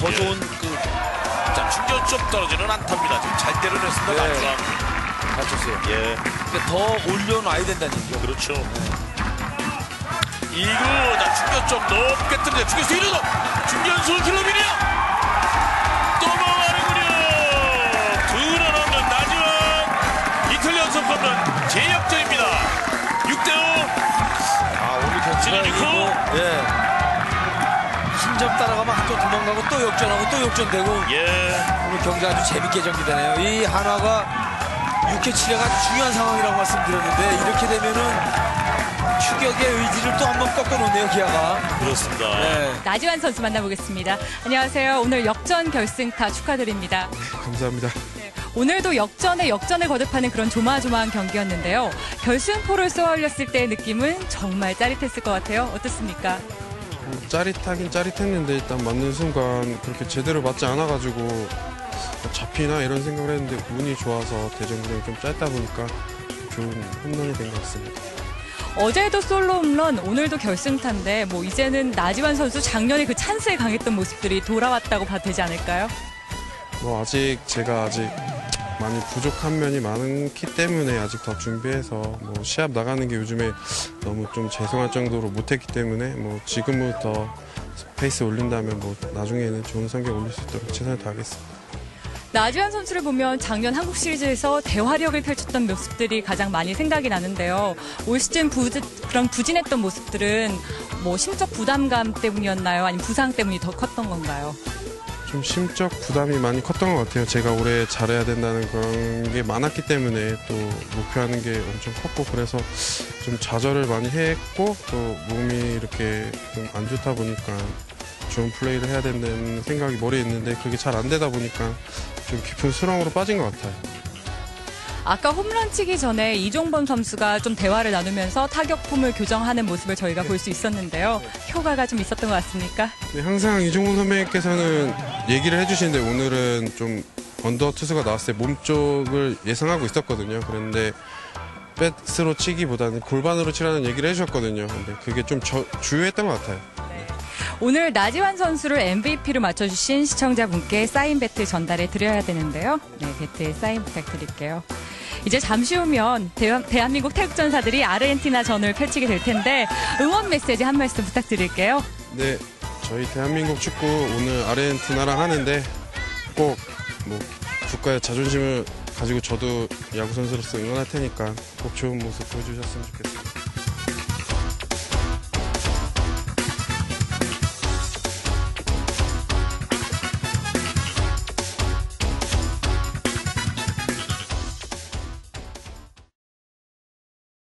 더 좋은 그 자, 충전 좀 떨어지는 안타입니다. 지금 잘 때려냈습니다. 네. 남주환. 다쳤어요. 예, 그러니까 더 올려놔야 된다는 얘기죠. 그렇죠. 이구, 자, 충전 좀 높게 뜨는데 중견수 1루 중견수 킬로빈이야. 힘좀 따라가면 한쪽 도망가고 또 역전하고 또 역전되고 예, 오늘 경기 아주 재밌게 전개되네요. 이 한화가 6회 7회가 아주 중요한 상황이라고 말씀드렸는데 이렇게 되면은 추격의 의지를 또 한 번 꺾어놓네요, 기아가. 그렇습니다. 네. 나지환 선수 만나보겠습니다. 안녕하세요. 오늘 역전 결승타 축하드립니다. 감사합니다. 네, 오늘도 역전에 역전을 거듭하는 그런 조마조마한 경기였는데요. 결승포를 쏘아 올렸을 때의 느낌은 정말 짜릿했을 것 같아요. 어떻습니까? 짜릿하긴 짜릿했는데 일단 맞는 순간 그렇게 제대로 맞지 않아가지고 뭐 잡히나 이런 생각을 했는데 운이 좋아서 대전구장이 좀 짧다 보니까 좋은 홈런이 된 것 같습니다. 어제도 솔로 홈런, 오늘도 결승타인데 뭐 이제는 나지환 선수 작년에 그 찬스에 강했던 모습들이 돌아왔다고 봐도 되지 않을까요? 뭐 아직 제가 아직 많이 부족한 면이 많기 때문에 아직 더 준비해서 뭐 시합 나가는 게 요즘에 너무 좀 죄송할 정도로 못했기 때문에 뭐 지금부터 페이스 올린다면 뭐 나중에는 좋은 성적 올릴 수 있도록 최선을 다하겠습니다. 나지환 선수를 보면 작년 한국 시리즈에서 대화력을 펼쳤던 모습들이 가장 많이 생각이 나는데요. 올 시즌 부, 그런 부진했던 모습들은 뭐 심적 부담감 때문이었나요? 아니면 부상 때문이 더 컸던 건가요? 좀 심적 부담이 많이 컸던 것 같아요. 제가 올해 잘해야 된다는 그런 게 많았기 때문에 또 목표하는 게 엄청 컸고 그래서 좀 좌절을 많이 했고 또 몸이 이렇게 좀 안 좋다 보니까 좋은 플레이를 해야 된다는 생각이 머리에 있는데 그게 잘 안 되다 보니까 좀 깊은 수렁으로 빠진 것 같아요. 아까 홈런 치기 전에 이종범 선수가 좀 대화를 나누면서 타격폼을 교정하는 모습을 저희가 볼 수 있었는데요. 효과가 좀 있었던 것 같습니까? 근데 항상 이종범 선배님께서는 얘기를 해주시는데 오늘은 좀 언더 투수가 나왔을 때 몸 쪽을 예상하고 있었거든요. 그런데 배스로 치기보다는 골반으로 치라는 얘기를 해주셨거든요. 근데 그게 좀 저- 주요했던 것 같아요. 오늘 나지환 선수를 MVP로 맞춰주신 시청자분께 사인 배트 전달해 드려야 되는데요. 네, 배트에 사인 부탁드릴게요. 이제 잠시 후면 대한, 대한 민국 태극전사들이 아르헨티나 전을 펼치게 될 텐데 응원 메시지 한 말씀 부탁드릴게요. 네, 저희 대한민국 축구 오늘 아르헨티나랑 하는데 꼭 뭐 국가의 자존심을 가지고 저도 야구 선수로서 응원할 테니까 꼭 좋은 모습 보여주셨으면 좋겠습니다.